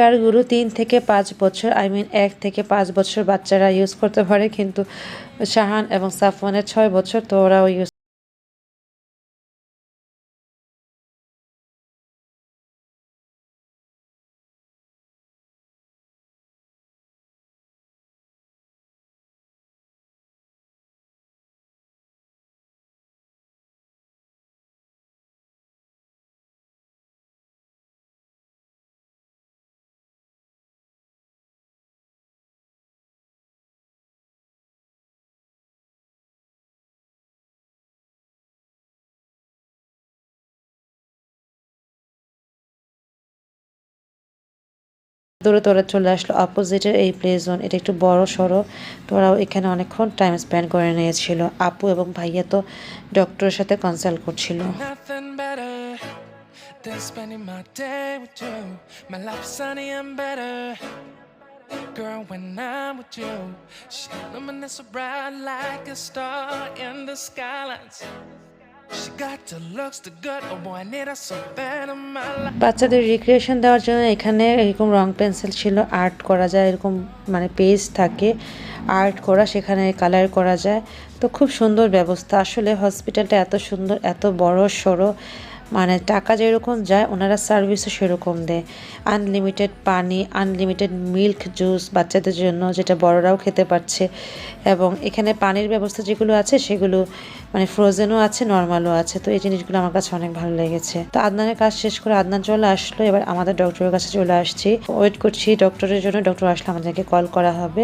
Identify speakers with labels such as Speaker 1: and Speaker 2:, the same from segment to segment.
Speaker 1: কারগুলো তিন থেকে পাঁচ বছর আই মিন এক থেকে পাঁচ বছর বাচ্চারা ইউজ করতে পারে, কিন্তু শাহান এবং সাফওয়ানের ছয় বছর তো ওরাও ইউজ দৌড়ে দৌড়ে চলে আসলো অপোজিটের এই প্লে জোন এটা একটু বড় সড়ো। তোরাও এখানে অনেকক্ষণ টাইম স্পেন্ড করে নিয়েছিল। আপু এবং ভাইয়া তো ডক্টরের সাথে কনসাল্ট করছিল।
Speaker 2: Girl, when I'm with you, she luminous so bright like a star. Oh.
Speaker 1: বাচ্চাদের রিক্রিয়েশন দেওয়ার জন্য এখানে এরকম রং পেন্সিল ছিল আর্ট করা যায়, এরকম মানে পেজ থাকে আর্ট করা, সেখানে কালার করা যায়। তো খুব সুন্দর ব্যবস্থা। আসলে হসপিটালটা এত সুন্দর, এত বড় সড়ো। মানে টাকা যেরকম যায়, ওনারা সার্ভিসও সেরকম দেয়। আনলিমিটেড পানি আনলিমিটেড মিল্ক জুস বাচ্চাদের জন্য, যেটা বড়রাও খেতে পারছে। এবং এখানে পানির ব্যবস্থা যেগুলো আছে, সেগুলো মানে ফ্রোজেনও আছে নর্মালও আছে। তো এই জিনিসগুলো আমার কাছে অনেক ভালো লেগেছে। তো আদনানের কাজ শেষ করে আদনান চলে আসলো। এবার আমাদের ডক্টরের কাছে চলে আসছি। ওয়েট করছি ডক্টরের জন্য। ডক্টর আসলে আমাদেরকে কল করা হবে।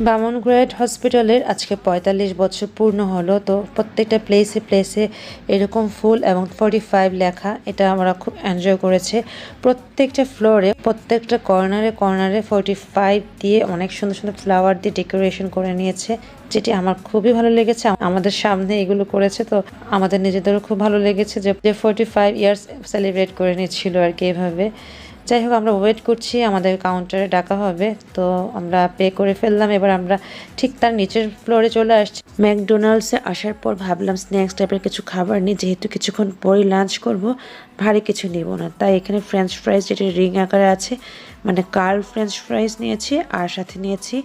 Speaker 1: বামনগ্রেড হসপিটালের আজকে পঁয়তাল্লিশ বছর পূর্ণ হলো, তো প্রত্যেকটা প্লেসে প্লেসে এরকম ফুল এবং ফর্টি ফাইভ লেখা, এটা আমরা খুব এনজয় করেছে। প্রত্যেকটা ফ্লোরে প্রত্যেকটা কর্নারে কর্নারে ফর্টি ফাইভ দিয়ে অনেক সুন্দর সুন্দর ফ্লাওয়ার দিয়ে ডেকোরেশন করে নিয়েছে, যেটি আমার খুবই ভালো লেগেছে। আমাদের সামনে এগুলো করেছে, তো আমাদের নিজেদেরও খুব ভালো লেগেছে যে ফোর্টি ফাইভ ইয়ার্স সেলিব্রেট করে নিচ্ছিল আর কি এভাবে। যাই হোক আমরা ওয়েট করছি, আমাদের কাউন্টারে ডাকা হবে। তো আমরা পে করে ফেললাম, এবার আমরা ঠিক তার নিচের ফ্লোরে চলে আসছি। ম্যাকডোনাল্ডসে আসার পর ভাবলাম স্ন্যাক্স টাইপের কিছু খাবার নিই, যেহেতু কিছুক্ষণ পরেই লাঞ্চ করব, ভারী কিছু নেব না। তাই এখানে ফ্রেঞ্চ ফ্রাইজ যেটি রিং আকারে আছে মানে কার্ল ফ্রেঞ্চ ফ্রাইজ নিয়েছি, আর সাথে নিয়েছি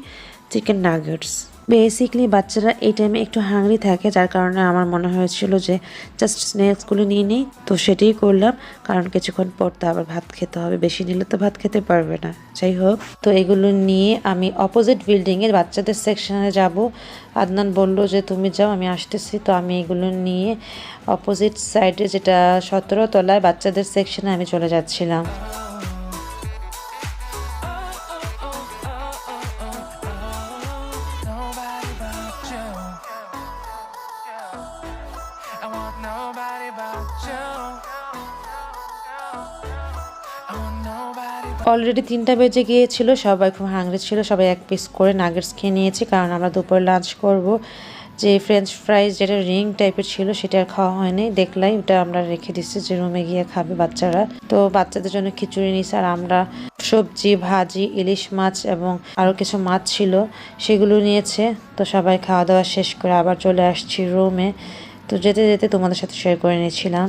Speaker 1: চিকেন নাগেটস বেসিকলি বাচ্চারা এই টাইমে একটু হাংরি থাকে, যার কারণে আমার মনে হয়েছিল যে জাস্ট স্ন্যাক্সগুলো নিয়ে নিই, তো সেটাই করলাম। কারণ কিছুক্ষণ পর তো আবার ভাত খেতে হবে, বেশি নিলে তো ভাত খেতে পারবে না। যাই হোক, তো এগুলো নিয়ে আমি অপোজিট বিল্ডিংয়ের বাচ্চাদের সেকশনে যাব। আদনান বলল যে, তুমি যাও, আমি আসতেছি। তো আমি এগুলো নিয়ে অপোজিট সাইডে যেটা সতেরো তলায় বাচ্চাদের সেকশনে আমি চলে যাচ্ছিলাম। অলরেডি তিনটা বেজে গিয়েছিল, সবাই খুব হাংরি ছিল, সবাই এক পিস করে নাগেটস খেয়ে নিয়েছি, কারণ আমরা দুপুরে লাঞ্চ করব। যে ফ্রেঞ্চ ফ্রাইজ যেটা রিং টাইপের ছিল, সেটা আর খাওয়া হয়নি। দেখলাই ওটা আমরা রেখে দিচ্ছি যে রুমে গিয়ে খাবে বাচ্চারা। তো বাচ্চাদের জন্য খিচুড়ি নিয়েছি আর আমরা সবজি, ভাজি, ইলিশ মাছ এবং আরও কিছু মাছ ছিল, সেগুলো নিয়েছে। তো সবাই খাওয়া দাওয়া শেষ করে আবার চলে আসছি রুমে তো যেতে যেতে তোমাদের সাথে শেয়ার করে নিয়েছিলাম।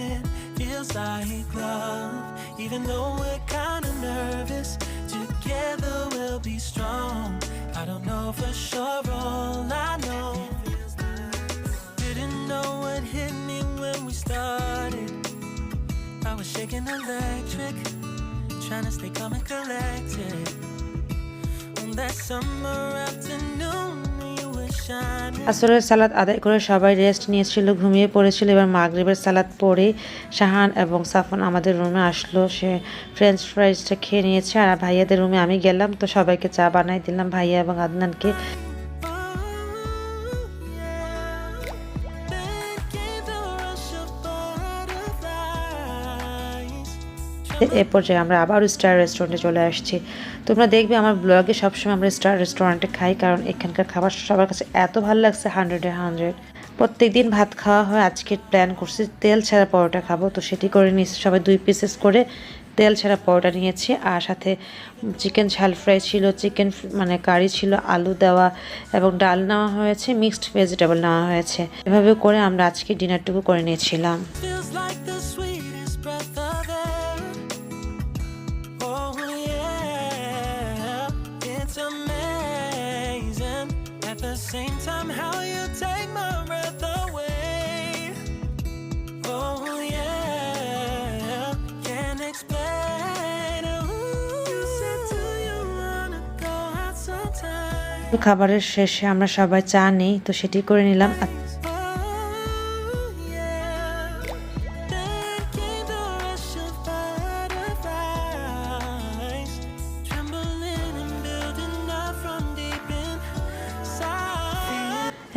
Speaker 2: Expanding. Feels like love, even though we're kinda nervous. Together we'll be strong. I don't know for sure, all I know. Didn't know what hit me when we started. I was shaking electric, trying to stay calm and collected. On that summer afternoon.
Speaker 1: আসরের সালাদ আদায় করে সবাই rest নিয়েছিল, ঘুমিয়ে পড়েছিল। এবার মাগরিবের সালাদ পরে শাহান এবং সাফন আমাদের রুমে আসলো। সে ফ্রেঞ্চ ফ্রাইজটা খেয়ে নিয়েছে। আর ভাইয়াদের রুমে আমি গেলাম, তো সবাইকে চা বানাই দিলাম, ভাইয়া এবং আদনানকে। এ পর্যায়ে আমরা আবারও স্টার রেস্টুরেন্টে চলে আসছি। তোমরা দেখবে আমার ব্লগে সবসময় আমরা স্টার রেস্টুরেন্টে খাই, কারণ এখানকার খাবার সবার কাছে এত ভালো লাগছে হান্ড্রেডে হান্ড্রেড প্রত্যেক দিন ভাত খাওয়া হয়, আজকে প্ল্যান করছি তেল ছাড়া পরোটা খাব, তো সেটি করে নিয়েছি। সবাই দুই পিসেস করে তেল ছাড়া পরোটা নিয়েছি, আর সাথে চিকেন ঝাল ফ্রাই ছিল চিকেন মানে কারি ছিল, আলু দেওয়া এবং ডাল নেওয়া হয়েছে মিক্সড ভেজিটেবল নেওয়া হয়েছে। এভাবে করে আমরা আজকে ডিনারটুকু করে নিয়েছিলাম। খাবারের শেষে আমরা সবাই চা নিই, তো সেটি করে নিলাম.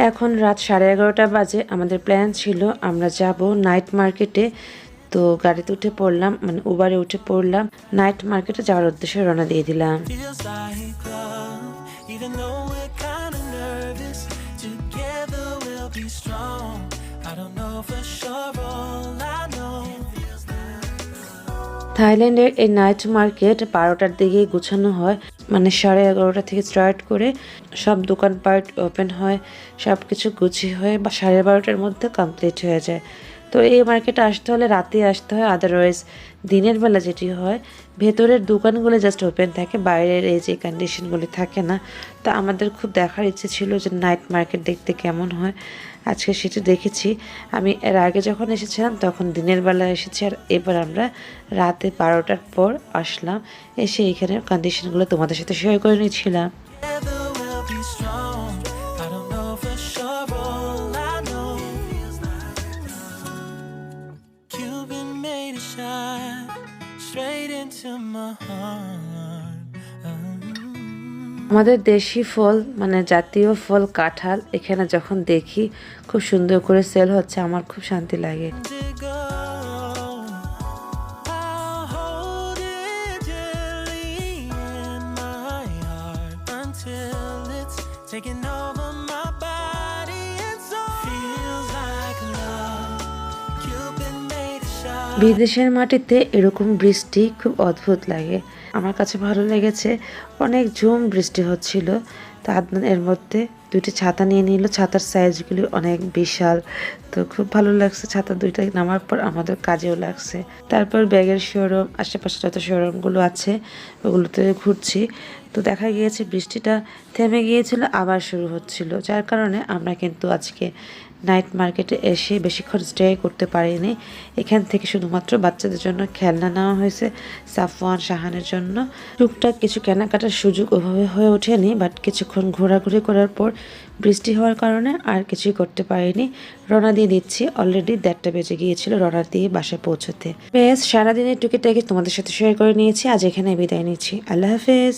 Speaker 1: এখন রাত সাড়ে এগারোটা বাজে, আমাদের প্ল্যান ছিল আমরা যাব নাইট মার্কেটে, তো গাড়িতে উঠে পড়লাম মানে উবারে উঠে পড়লাম নাইট মার্কেটে যাওয়ার উদ্দেশ্যে রওনা দিয়ে দিলাম
Speaker 2: even though we're kinda nervous. Together we'll be strong. I don't know for sure, all I know.
Speaker 1: থাইল্যান্ডের এই নাইট মার্কেট বারোটার দিকে গুছানো হয় মানে সাড়ে এগারোটা থেকে স্টার্ট করে সব দোকানপাট ওপেন হয় সব কিছু গুছিয়ে হয়ে বা সাড়ে বারোটার মধ্যে কমপ্লিট হয়ে যায় তো এই মার্কেটে আসতে হলে রাতে আসতে হয় আদারওয়াইজ দিনের বেলা যেটি হয়, ভেতরের দোকানগুলো জাস্ট ওপেন থাকে, বাইরের এই যে কন্ডিশনগুলি থাকে না। তো আমাদের খুব দেখার ইচ্ছে ছিল যে নাইট মার্কেট দেখতে কেমন হয়। আজকে সেটি দেখেছি। আমি এর আগে যখন এসেছিলাম, তখন দিনের বেলা এসেছি আর এবার আমরা রাতে বারোটার পর আসলাম। এসে এখানের কন্ডিশনগুলো তোমাদের সাথে শেয়ার করে নিয়েছিলাম আমাদের দেশি ফল মানে জাতীয় ফল, কাঁঠাল, এখানে যখন দেখি খুব সুন্দর করে সেল হচ্ছে, আমার খুব শান্তি লাগে। বিদেশের মাটিতে এরকম বৃষ্টি খুব অদ্ভুত লাগে। আমার কাছে ভালো লেগেছে, অনেক ঝুম বৃষ্টি হচ্ছিল। তো আদনান এর মধ্যে দুইটি ছাতা নিয়ে নিল, ছাতার সাইজগুলি অনেক বিশাল। তো খুব ভালো লাগছে ছাতা দুইটা নামার পর আমাদের কাজেও লাগছে। তারপর ব্যাগের শোরুম আশেপাশে যত শোরুমগুলো আছে, ওগুলোতে ঘুরছি। তো দেখা গিয়েছে বৃষ্টিটা থেমে গিয়েছিল, আবার শুরু হচ্ছিল, যার কারণে আমরা কিন্তু আজকে নাইট মার্কেটে এসে বেশিক্ষণ স্টে করতে পারিনি। এখান থেকে শুধুমাত্র বাচ্চাদের জন্য খেলনা নেওয়া হয়েছে, সাফওয়ান শাহানের জন্য। টুকটাক কিছু কেনাকাটার সুযোগ ওভাবে হয়ে ওঠেনি, বাট কিছুক্ষণ ঘোরাঘুরি করার পর বৃষ্টি হওয়ার কারণে আর কিছুই করতে পারিনি। রওনা দিয়ে দিচ্ছি, অলরেডি দেড়টা বেজে গিয়েছিল রওনা দিয়ে বাসায় পৌঁছতে। বেশ, সারাদিনের টুকিটাকি তোমাদের সাথে শেয়ার করে নিয়েছি, আজ এখানে বিদায় নিচ্ছি। আল্লাহ হাফেজ।